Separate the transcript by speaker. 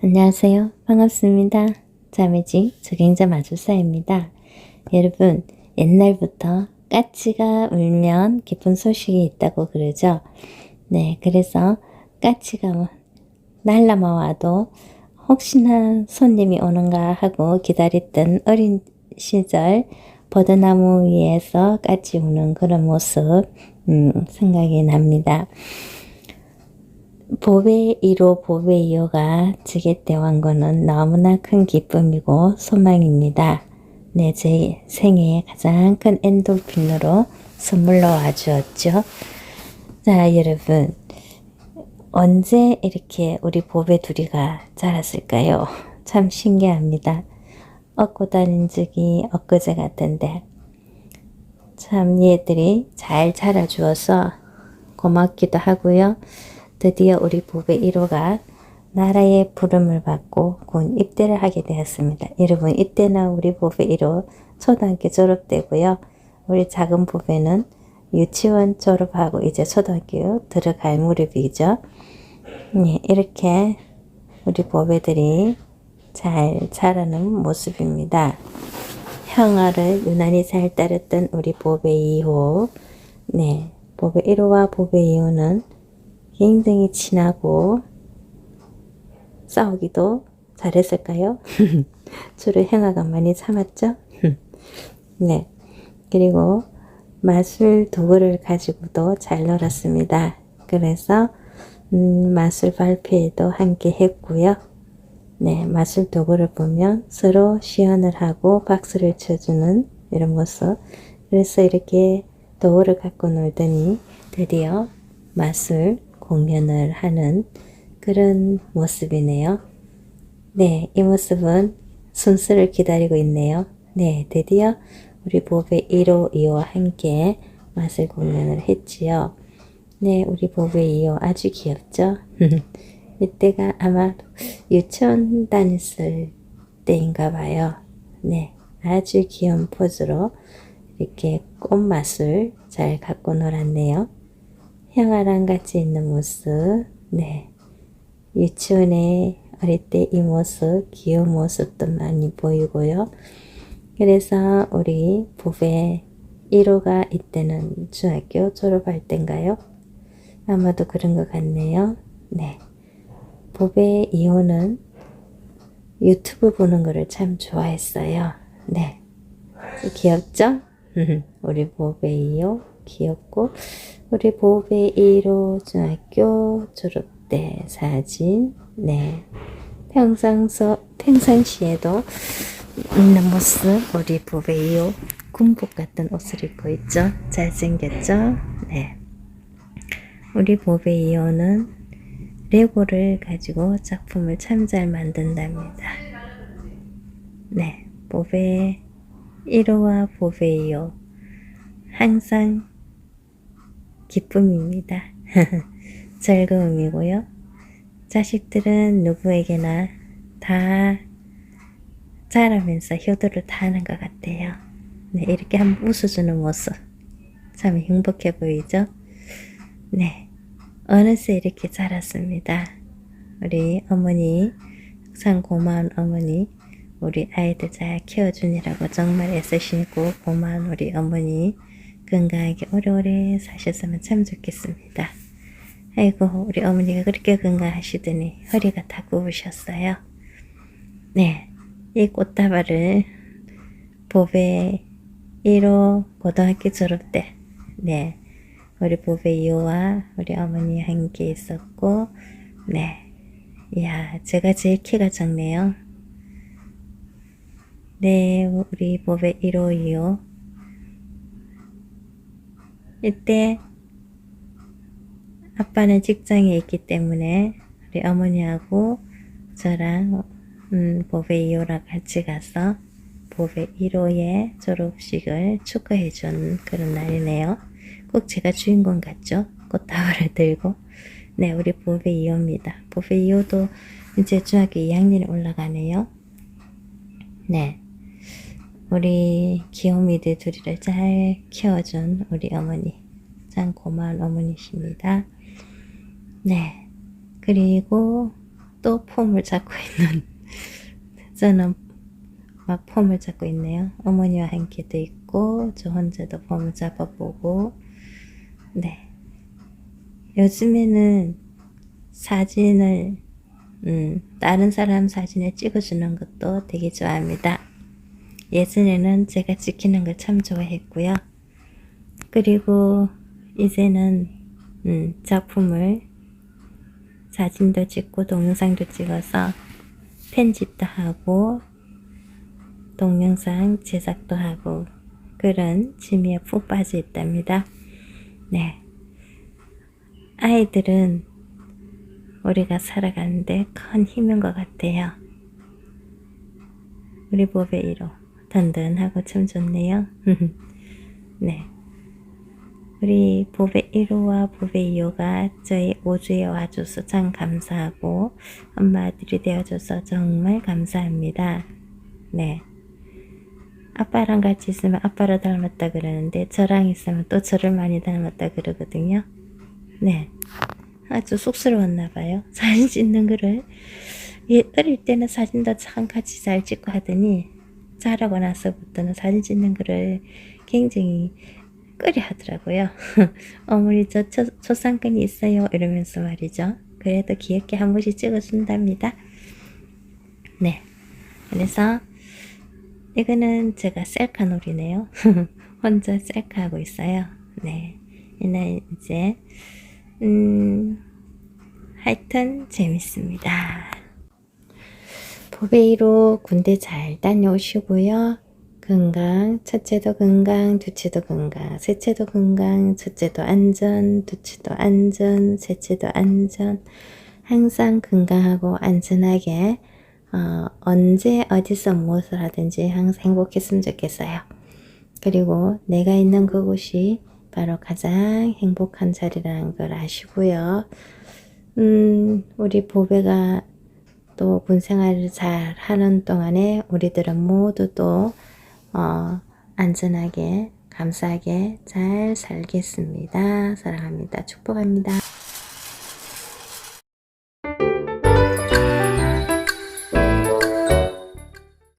Speaker 1: 안녕하세요. 반갑습니다. 자매직 적행자 마술사입니다. 여러분, 옛날부터 까치가 울면 기쁜 소식이 있다고 그러죠. 네, 그래서 까치가 날라마 와도 혹시나 손님이 오는가 하고 기다렸던 어린 시절 버드나무 위에서 까치 우는 그런 모습 음, 생각이 납니다. 보배 1호 보배 2호가 지게 대 왕고는 너무나 큰 기쁨이고 소망입니다. 네, 제 생애의 가장 큰 엔돌핀으로 선물로 와주었죠. 자, 여러분. 언제 이렇게 우리 보배 둘이가 자랐을까요? 참 신기합니다. 얻고 다닌 적이 엊그제 같은데 참 얘들이 잘 자라주어서 고맙기도 하고요. 드디어 우리 부배 1호가 나라의 부름을 받고 곧 입대를 하게 되었습니다. 여러분 이때는 우리 부배 1호 초등학교 졸업되고요. 우리 작은 부배는 유치원 졸업하고 이제 초등학교 들어갈 무렵이죠. 네, 이렇게 우리 보배들이 잘 자라는 모습입니다. 형아를 유난히 잘 따랐던 우리 보배 2호. 네, 보배 1호와 보배 2호는 굉장히 친하고 싸우기도 잘했을까요? 주로 형아가 많이 참았죠? 네. 그리고 마술 도구를 가지고도 잘 놀았습니다. 그래서 음, 마술 발표에도 함께 했고요. 네, 마술 도구를 보면 서로 시연을 하고 박수를 쳐주는 이런 모습. 그래서 이렇게 도구를 갖고 놀더니 드디어 마술 공연을 하는 그런 모습이네요. 네, 이 모습은 순서를 기다리고 있네요. 네, 드디어 우리 보배 1호, 2호 함께 마술 공연을 했지요. 네, 우리 보배 2호 아주 귀엽죠? 이때가 아마 유치원 다녔을 때인가 봐요. 네, 아주 귀여운 포즈로 이렇게 꽃맛을 잘 갖고 놀았네요. 형아랑 같이 있는 모습, 네. 유치원에 어릴 때 이 모습, 귀여운 모습도 많이 보이고요. 그래서 우리 부배 1호가 이때는 중학교 졸업할 때인가요? 아마도 그런 것 같네요. 네. 보배 2호는 유튜브 보는 거를 참 좋아했어요. 네. 귀엽죠? 우리 보배 2호 귀엽고 우리 보배 1호 중학교 졸업 때 사진 네. 평상서 평상시에도 있는 모습 우리 보배 2호 군복 같은 옷을 입고 있죠. 잘생겼죠? 네. 우리 보배 2호는 레고를 가지고 작품을 참 잘 만든답니다. 네, 보배 1호와 보배 2호 항상 기쁨입니다. 즐거움이고요. 자식들은 누구에게나 다 자라면서 효도를 다하는 것 같아요. 네, 이렇게 한번 웃어주는 모습 참 행복해 보이죠? 네. 어느새 이렇게 자랐습니다. 우리 어머니, 항상 고마운 어머니, 우리 아이들 잘 키워주니라고 정말 애쓰시고 고마운 우리 어머니 건강하게 오래오래 사셨으면 참 좋겠습니다. 아이고 우리 어머니가 그렇게 건강하시더니 허리가 다 굽으셨어요. 네, 이 꽃다발을 보배 1호 고등학교 졸업 때, 네, 우리 부배 이호와 우리 어머니 함께 있었고, 네. 이야, 제가 제일 키가 작네요. 네, 우리 보배 1호, 2호. 이때 아빠는 직장에 있기 때문에 우리 어머니하고 저랑 음, 보배 2호랑 같이 가서 보배 1호의 졸업식을 축하해 준 그런 날이네요. 꼭 제가 주인공 같죠? 꽃다발을 들고. 네, 우리 보배 2호입니다. 보배 2호도 이제 중학교 2학년에 올라가네요. 네. 우리 귀요미들 둘이를 잘 키워준 우리 어머니. 참 고마운 어머니십니다. 네. 그리고 또 폼을 잡고 있는 저는 막 폼을 잡고 있네요. 어머니와 함께도 있고 저 혼자도 폼을 잡아보고 네 요즘에는 사진을 음, 다른 사람 사진을 찍어주는 것도 되게 좋아합니다. 예전에는 제가 찍히는 걸 참 좋아했고요. 그리고 이제는 음, 작품을 사진도 찍고 동영상도 찍어서 편집도 하고 동영상 제작도 하고 그런 취미에 푹 빠져 있답니다. 네. 아이들은 우리가 살아가는데 큰 힘인 것 같아요. 우리 보배 1호 든든하고 참 좋네요. 네. 우리 보배 1호와 보배 2호가 저희 오주에 와줘서 참 감사하고 엄마들이 되어줘서 정말 감사합니다. 네. 아빠랑 같이 있으면 아빠를 닮았다 그러는데 저랑 있으면 또 저를 많이 닮았다 그러거든요. 네. 아주 쑥스러웠나 봐요. 사진 찍는 거를. 예, 어릴 때는 사진도 참 같이 잘 찍고 하더니 자라고 나서부터는 사진 찍는 거를 굉장히 꺼려 하더라고요. 어머니 저 초, 초상권이 있어요 이러면서 말이죠. 그래도 귀엽게 한 번씩 찍어준답니다. 네. 그래서 이거는 제가 셀카 놀이네요. 혼자 셀카 하고 있어요. 네. 얘는 이제 음, 하여튼 재밌습니다. 보베이로 군대 잘 다녀오시고요. 건강, 첫째도 건강, 둘째도 건강, 셋째도 건강, 첫째도 안전, 둘째도 안전, 셋째도 안전. 항상 건강하고 안전하게 어, 언제 어디서 무엇을 하든지 항상 행복했으면 좋겠어요. 그리고 내가 있는 그곳이 바로 가장 행복한 자리라는 걸 아시고요. 음, 우리 보배가 또 군생활을 잘 하는 동안에 우리들은 모두 또, 어, 안전하게, 감사하게 잘 살겠습니다. 사랑합니다. 축복합니다.